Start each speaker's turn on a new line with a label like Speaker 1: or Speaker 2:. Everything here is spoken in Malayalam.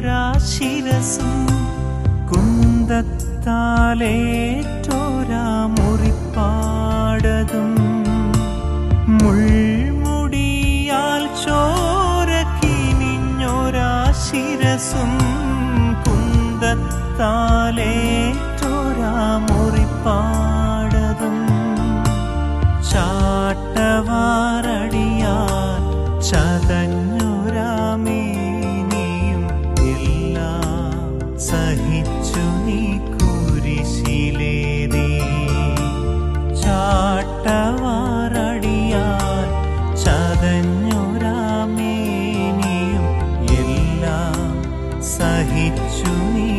Speaker 1: ഓരോരാശിരസും കുന്തത്താലേറ്റോരാ മുറിപ്പാടതും മുൾമുടിയാൽ ചോരക്കിനിഞ്ഞൊരാശിരസും കുന്തത്താലേറ്റോരാ മുറിപ്പാടതും ചാട്ടവാറടിയാൽ ചതഞ്ഞൊരാമേ സഹിച്ചു നീ കുരിശിലേതീ ചാട്ടവാറടിയാൽ ചതഞ്ഞൊരാമേനിയും എല്ലാം സഹിച്ചു നീ